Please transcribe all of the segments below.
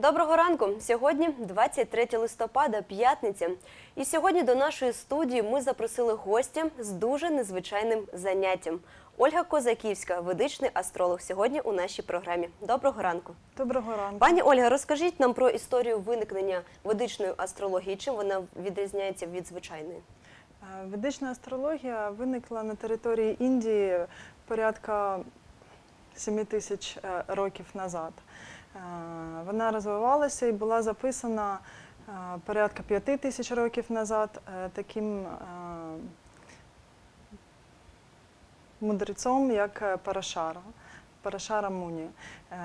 Доброго ранку. Сьогодні 23 листопада, п'ятниця. І сьогодні до нашої студії ми запросили гостя з дуже незвичайним заняттям. Ольга Козаківська, ведичний астролог, сьогодні у нашій програмі. Доброго ранку. Доброго ранку. Пані Ольга, розкажіть нам про історію виникнення ведичної астрології. Чим вона відрізняється від звичайної? Е, Ведична астрологія виникла на території Індії порядка 7 тисяч е, років назад. Е, Вона розвивалася і була записана е, порядка 5 тисяч років назад е, таким мудрецом, як Парашара. Парашара Муні.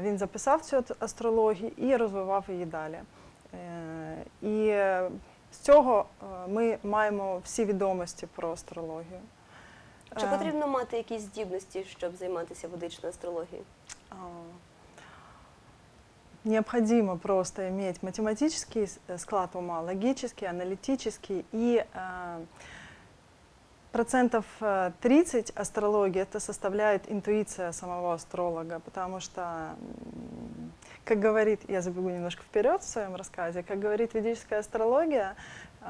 Він записав цю астрологію і розвивав її далі. І з цього ми маємо всі відомості про астрологію. Чи потрібно мати якісь здібності, щоб займатися ведичною астрологією? Необходимо просто иметь математический э, склад ума, логический, аналитический и э, процентов э, 30 астрологии это составляет интуиция самого астролога, потому что, как говорит, я забегу немножко вперед в своем рассказе, как говорит ведическая астрология, э,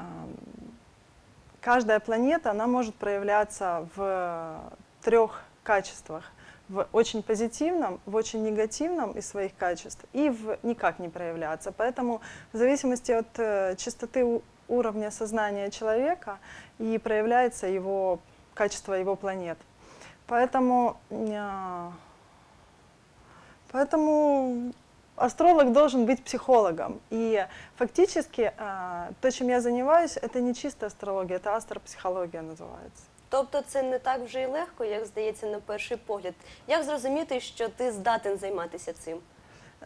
каждая планета, она может проявляться в трех качествах. В очень позитивном, в очень негативном из своих качеств и в никак не проявляться. Поэтому в зависимости от э, частоты у- уровня сознания человека и проявляется его качество его планет. Поэтому, э, поэтому астролог должен быть психологом. И фактически э, то, чем я занимаюсь, это не чисто астрология, это астропсихология называется. Тобто це не так вже й легко, як здається на перший погляд. Як зрозуміти, що ти здатен займатися цим?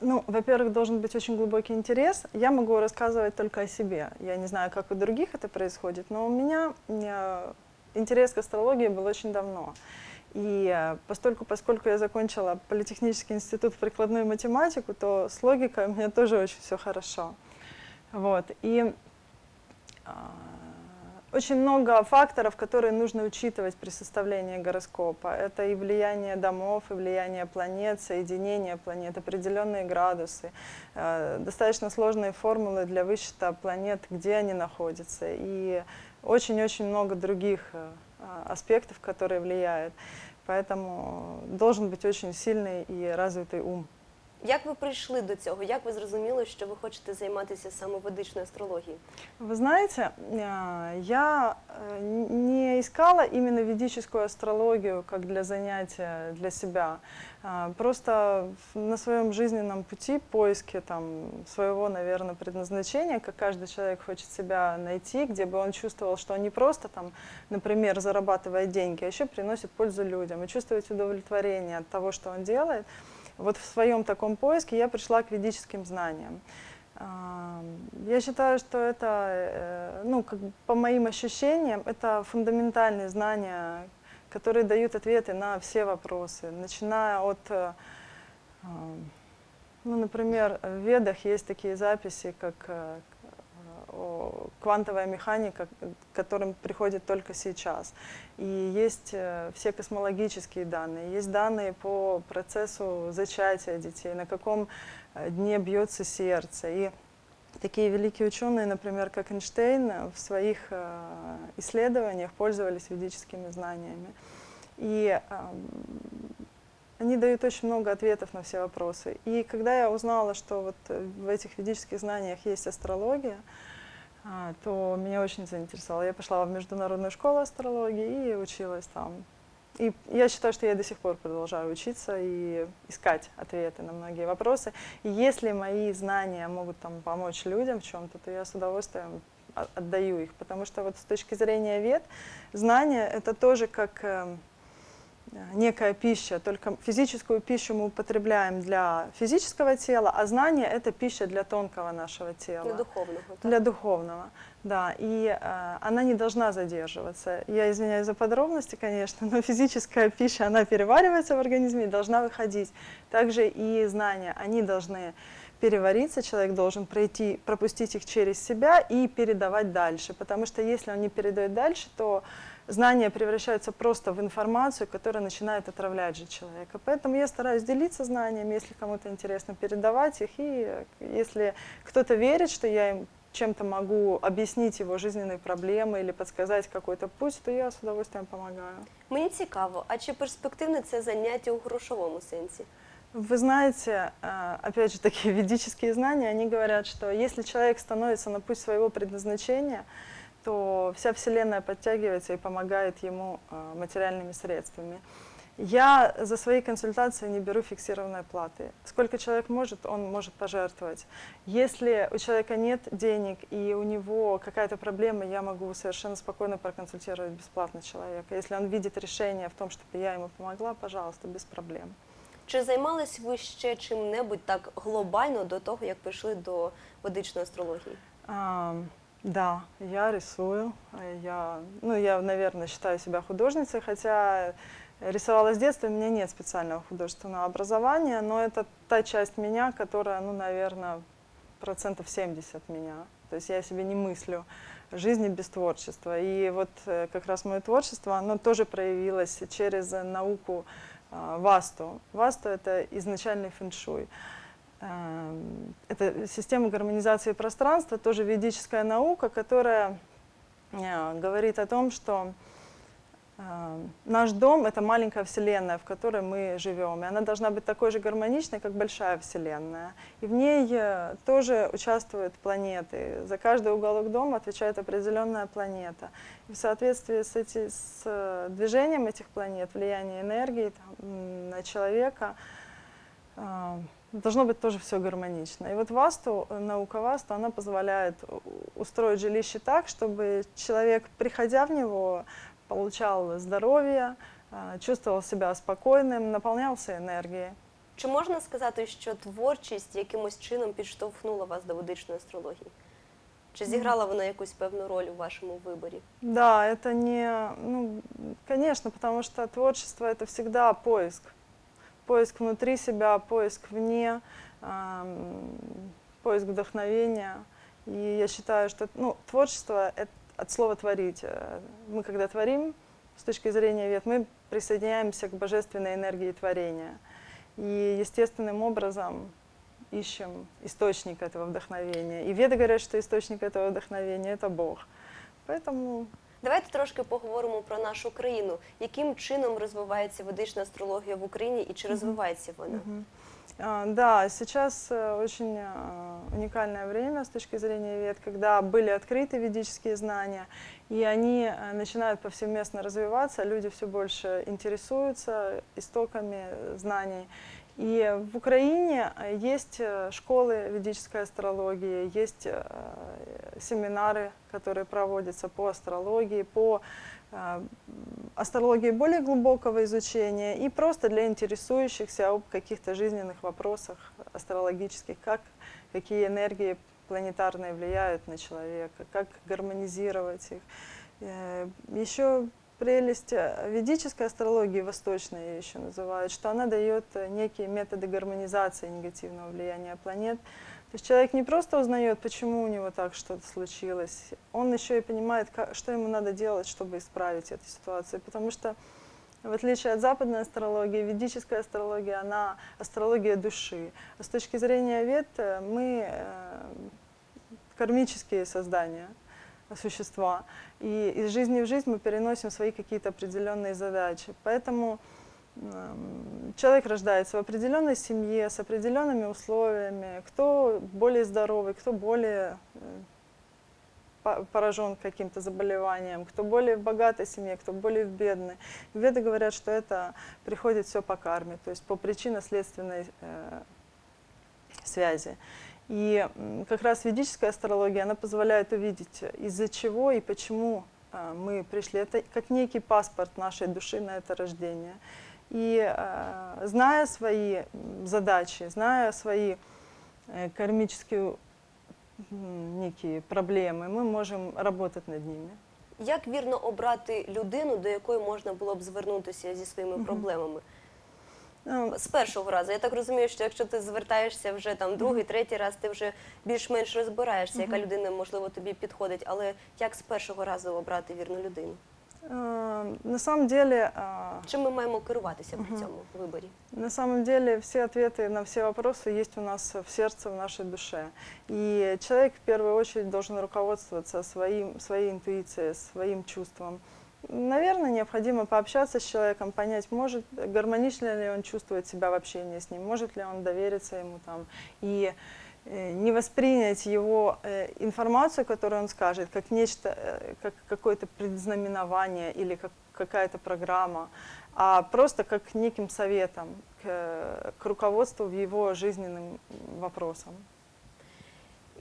Ну, во-первых, должен быть очень глубокий интерес. Я могу рассказывать только о себе. Я не знаю, как у других это происходит, но у меня э, интерес к астрологии был очень давно. И э, постольку, поскольку я закончила Политехнический институт прикладную математику, то с логикой у меня тоже очень все хорошо. Вот. И а, очень много факторов, которые нужно учитывать при составлении гороскопа. Это и влияние домов, и влияние планет, соединение планет, определенные градусы, э, достаточно сложные формулы для высчета планет, где они находятся, и очень-очень много других э, аспектов, которые влияют. Поэтому должен быть очень сильный и развитый ум. Як ви прийшли до цього? Як ви зрозуміли, що ви хочете займатися саме ведичною астрологією? Вы знаете, э, я э, не искала именно ведическую астрологию как для занятия для себя. А, Просто в- на своем жизненном пути, поиске там, своего, наверное, предназначения, как каждый человек хочет себя найти, где бы он чувствовал, что он не просто, там, например, зарабатывает деньги, а еще приносит пользу людям и чувствует удовлетворение от того, что он делает. Вот в своем таком поиске я пришла к ведическим знаниям. А, Я считаю, что это, э, ну, как по моим ощущениям, это фундаментальные знания, которые дают ответы на все вопросы, начиная от, э, а, ну, например, в Ведах есть такие записи, как э, квантовая механика, к которым приходит только сейчас. И есть э, все космологические данные, есть данные по процессу зачатия детей, на каком э, дне бьется сердце. И такие великие ученые, например, как Эйнштейн, э, в своих исследованиях пользовались ведическими знаниями. И эм, они дают очень много ответов на все вопросы. И когда я узнала, что вот в этих ведических знаниях есть астрология, то меня очень заинтересовало. Я пошла в международную школу астрологии и училась там. И я считаю, что я до сих пор продолжаю учиться и искать ответы на многие вопросы. И если мои знания могут там помочь людям в чем-то, то я с удовольствием отдаю их. Потому что вот с точки зрения вет, знания это тоже как эм, некая пища, только физическую пищу мы употребляем для физического тела, а знание это пища для тонкого нашего тела. Для духовного. так? Для духовного, да. И э, она не должна задерживаться. Я извиняюсь за подробности, конечно, но физическая пища, она переваривается в организме и должна выходить. Также и знания, они должны перевариться, человек должен пройти, пропустить их через себя и передавать дальше. Потому что если он не передает дальше, то знания превращаются просто в информацию, которая начинает отравлять же человека. Поэтому я стараюсь делиться знаниями, если кому-то интересно, передавать их. И э, если кто-то верит, что я им чем-то могу объяснить его жизненные проблемы или подсказать какой-то путь, то я с удовольствием помогаю. Мені цікаво, а чи перспективне це заняття у грошовому сенсі? Вы знаете, э, опять же, такие ведические знания, они говорят, что если человек становится на путь своего предназначения, то вся Вселенная подтягивается и помогает ему э, материальными средствами. Я за свои консультации не беру фиксированной платы. Сколько человек может, он может пожертвовать. Если у человека нет денег и у него какая-то проблема, я могу совершенно спокойно проконсультировать бесплатно человека. Если он видит решение в том, чтобы я ему помогла, пожалуйста, без проблем. Чи займались ви ще чим-небудь так глобально до того, як прийшли до ведичної астрології? А, да, я рисую. э, Я, ну, я, наверное, считаю себя художницей, хотя рисовала с детства, у меня нет специального художественного образования, но это та часть меня, которая, ну, наверное, процентов 70 меня. То есть я себе не мыслю жизни без творчества. И вот э, как раз мое творчество, оно тоже проявилось через э, науку а, Васту. Васту — это изначальный фэншуй. Эм, Это система гармонизации пространства, тоже ведическая наука, которая э, говорит о том, что э, наш дом — это маленькая вселенная, в которой мы живем. И она должна быть такой же гармоничной, как большая вселенная. И в ней э, тоже участвуют планеты. За каждый уголок дома отвечает определенная планета. И в соответствии с, эти, с э, движением этих планет, влияние энергии там, на человека, э, должно быть тоже все гармонично. И вот Васту, э, наука Васту, она позволяет устроить жилище так, чтобы человек, приходя в него, получал здоровье, э, чувствовал себя спокойным, наполнялся энергией. Чи можна сказати, що творчість якимось чином підштовхнула вас до ведичної астрології? Чи зіграла вона якусь певну роль у вашому виборі? Да, это не, ну, конечно, потому что творчество это всегда поиск. Поиск внутри себя, поиск вне, ам, поиск вдохновения. И я считаю, что ну, творчество это от слова творить. Э, Мы когда творим, с точки зрения вет, мы присоединяемся к божественной энергии творения. И естественным образом ищем источник этого вдохновения. И веды говорят, что источник этого вдохновения это Бог. Поэтому Давайте трошки поговоримо про нашу країну. Яким чином розвивається ведична астрологія в Україні і чи розвивається вона? Мгм. А, Да, сейчас э, очень а, уникальное время с точки зрения вед, когда были открыты ведические знания, и они э, начинают повсеместно развиваться, люди все больше интересуются истоками э, знаний. И в Украине э, есть э, школы ведической астрологии, есть э, семинары, которые проводятся по астрологии, по астрологии более глубокого изучения и просто для интересующихся об каких-то жизненных вопросах астрологических, как какие энергии планетарные влияют на человека, как гармонизировать их. Еще прелесть э, ведической астрологии, восточной ее еще называют, что она дает э, некие методы гармонизации негативного влияния планет. То есть человек не просто узнает, почему у него так что-то случилось, он еще и понимает, что ему надо делать, чтобы исправить эту ситуацию. Потому что в отличие от западной астрологии, ведическая астрология, она астрология души. А с точки зрения вед э, мы кармические создания, существа. И из жизни в жизнь мы переносим свои какие-то определенные задачи. Поэтому м, человек рождается в определенной семье, с определенными условиями. Кто более здоровый, кто более э, по- поражен каким-то заболеванием, кто более в богатой семье, кто более в бедной. Веды говорят, что это приходит все по карме, то есть по причинно-следственной э, связи. И м, как раз ведическая астрология, она позволяет увидеть, из-за чего и почему э, мы пришли. Это как некий паспорт нашей души на это рождение. И э, зная свои м, задачи, зная свои э, кармические м, некие проблемы, мы можем работать над ними. Як вірно обрати людину, до якої можна було б звернутися зі своїми Мгм. проблемами? Ну, З першого разу. Я так розумію, що якщо ти звертаєшся вже там другий, третій раз, ти вже більш-менш розбираєшся, яка Мгм. людина можливо тобі підходить. Але як з першого разу обрати вірну людину? Э, На самом деле, э, Чим ми маємо керуватися при цьому виборі? на самом деле все ответы на все вопросы есть у нас в сердце, в нашей душе. И человек в первую очередь должен руководствоваться своим, своей интуицией, своим чувством. Наверное, необходимо пообщаться с человеком, понять, может, гармонично ли он чувствует себя в общении с ним, может ли он довериться ему там. И э, не воспринять его э, информацию, которую он скажет, как нечто, э, как какое-то предзнаменование или как какая-то программа, а просто как неким советом к, к руководству в его жизненным вопросам.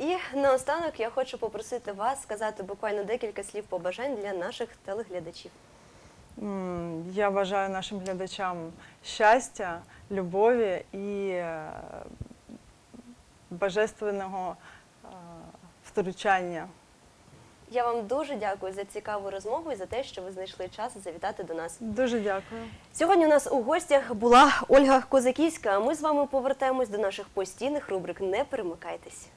І наостанок я хочу попросити вас сказати буквально декілька слів побажань для наших телеглядачів. Я бажаю нашим глядачам щастя, любові і е, божественного е, втручання. Я вам дуже дякую за цікаву розмову і за те, що ви знайшли час завітати до нас. Дуже дякую. Сьогодні у нас у гостях була Ольга Козаківська. А ми з вами повертаємось до наших постійних рубрик. Не перемикайтесь.